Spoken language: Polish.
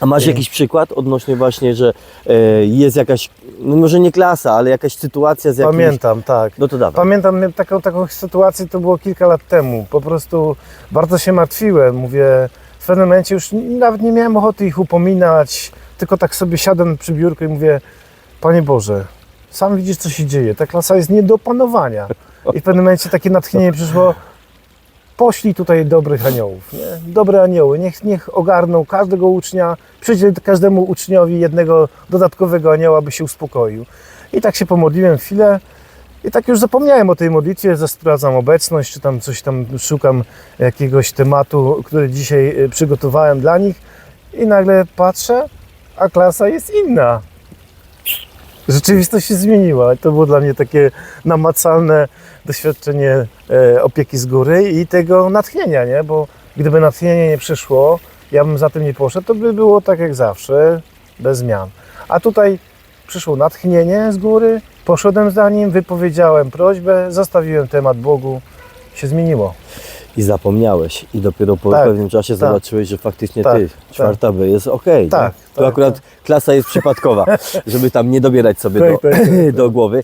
A masz jakiś przykład odnośnie właśnie, że e, jest jakaś, no może nie klasa, ale jakaś sytuacja z jakimś... Pamiętam, tak. No to dawaj. Pamiętam miałem taką, taką sytuację, to było kilka lat temu. Po prostu bardzo się martwiłem. Mówię, w pewnym momencie już nawet nie miałem ochoty ich upominać, tylko tak sobie siadłem przy biurku i mówię, Panie Boże, sam widzisz, co się dzieje. Ta klasa jest nie do opanowania. I w pewnym momencie takie natchnienie przyszło, poślij tutaj dobrych aniołów, nie? dobre anioły, niech, niech ogarną każdego ucznia, przyjdzie każdemu uczniowi jednego dodatkowego anioła, by się uspokoił. I tak się pomodliłem chwilę i tak już zapomniałem o tej modlitwie, sprawdzam obecność, czy tam coś tam szukam jakiegoś tematu, który dzisiaj y, przygotowałem dla nich i nagle patrzę, a klasa jest inna. Rzeczywistość się zmieniła. To było dla mnie takie namacalne doświadczenie e, opieki z góry i tego natchnienia, nie? Bo gdyby natchnienie nie przyszło, ja bym za tym nie poszedł, to by było tak jak zawsze, bez zmian. A tutaj przyszło natchnienie z góry, poszedłem za nim, wypowiedziałem prośbę, zostawiłem temat Bogu, się zmieniło. I zapomniałeś i dopiero po Tak, pewnym czasie tak. zobaczyłeś, że faktycznie Tak, ty, tak. czwarta B jest okej. Tak, tak, akurat klasa jest przypadkowa, żeby tam nie dobierać sobie Tak, do, tak, tak, do głowy.